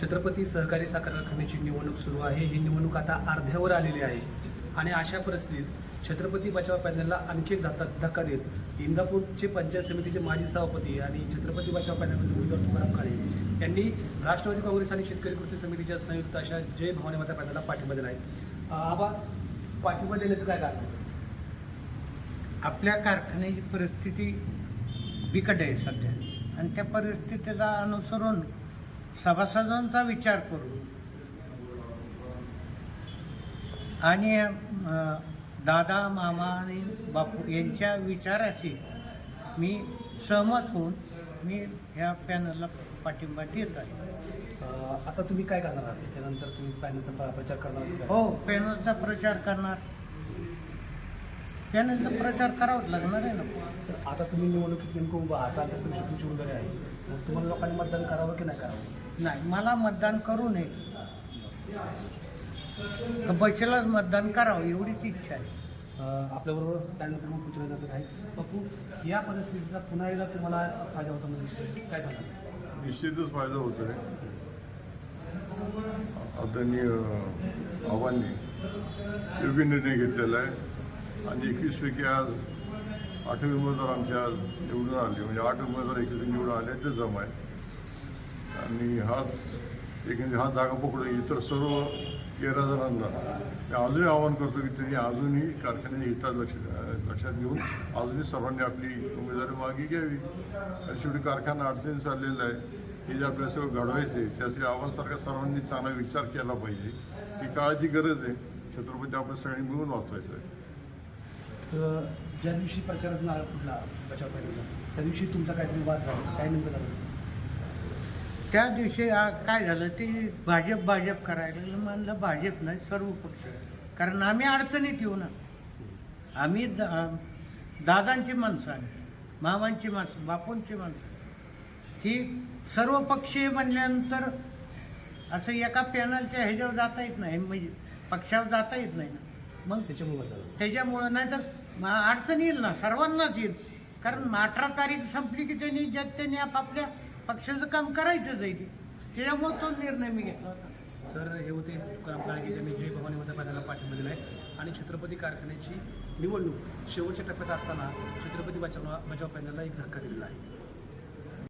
छत्रपती सहकारी साखर कारखान्याची निवडणूक सुरू आहे. ही निवडणूक आता अर्ध्यावर आलेली आहे. आणि अशा परिस्थितीत छत्रपती बचाव पॅनलला आणखी एक धक्का धक्का देत इंदापूरचे पंचायत समितीचे माजी सभापती आणि छत्रपती बचाव पॅनलमधील उमेदवार तुकाराम काळे यांनी राष्ट्रवादी काँग्रेस आणि शेतकरी कृती समितीच्या संयुक्त अशा जय भावने माता पॅनलला पाठिंबा दिला आहे आबा पाठिंबा देण्याचं काय कारण आपल्या कारखान्याची परिस्थिती बिकट आहे सध्या. आणि त्या परिस्थितीला अनुसरून सभासदांचा विचार करू. आणि दादा मामा आणि बापू यांच्या विचाराशी मी सहमत होऊन मी ह्या पॅनलला पाठिंबा देत आहे. आता तुम्ही काय करणार आहात? याच्यानंतर तुम्ही पॅनलचा प्र- प्रचार करणार? हो पॅनलचा प्रचार करणार. पॅनलचा प्रचार करावाच लागणार आहे ना. आता तुम्ही निवडणुकीत नेमकं उभा आहात आता तुमची तुमची उमेदवारी आहे. मग तुम्हाला लोकांनी मतदान करावं की नाही करावं? नाही मला मतदान करू नये. तर बशेलाच मतदान करावं एवढीच इच्छा आहे. अं, आपल्याबरोबर पॅनल प्रमुख विचारायचं आहे. पप्पू या परिस्थितीचा पुन्हा एकदा तुम्हाला फायदा होता म्हणजे दिसतोय. काय सांगा निश्चितच फायदा होत आहे आदरणीय आव्हानने योग्य निर्णय घेतलेला आहे. आणि एकवीसपैकी आज आठवी उमेदवार आमच्या आज निवडून आले. म्हणजे आठ उमेदवार एकवीस निवडून आले ते जमा आहे. आणि हाच एक म्हणजे हा जागा पकडून इतर सर्व तेरा जणांना मी अजूनही आवाहन करतो की त्यांनी अजूनही कारखान्याच्या हितात लक्ष लक्षात घेऊन अजूनही सर्वांनी आपली उमेदवारी मागे घ्यावी. आणि शेवटी कारखाना अडचणी चाललेला आहे. हे जे आपल्याला सगळं घडवायचं आहे त्यासाठी आव्हानसारखा सर्वांनी चांगला विचार केला पाहिजे. ही काळाची गरज आहे. छत्रपती आपण सगळ्यांनी मिळून वाचवायचं आहे तर ज्या दिवशी प्रचाराचा नारळ फुटला बचाव पाहिजे त्या दिवशी तुमचा काहीतरी वाद झाला. काय नेमकं झालं? त्या दिवशी आ- काय झालं ते भाजप भाजप करायला लागलं. म्हणलं भाजप नाही सर्व पक्ष. कारण आम्ही अडचणीत येऊ ना. आम्ही दा- दादांची माणसं आहे मामांची माणसं बापूंची माणसं. ही सर्व पक्षीय म्हणल्यानंतर असं एका पॅनलच्या ह्याच्यावर जाता येत नाही म्हणजे पक्षावर जाता येत नाही ना. मग त्याच्यामुळे झाला त्याच्यामुळं नाही तर अडचण येईल ना सर्वांनाच येईल. कारण अठरा तारीख संपली की त्यांनी ज्या त्यांनी आपापल्या पक्षाचं काम करायचंच आहे त्याच्यामुळे तो निर्णय मी घेतला होता. तर हे होते तुकाराम काळगे ज्यांनी जय भवानी माता पॅनलला पाठिंबा दिला आहे आणि छत्रपती कारखान्याची निवडणूक शेवटच्या टप्प्यात असताना छत्रपती बचाव बचाव पॅनलला एक धक्का दिलेला आहे.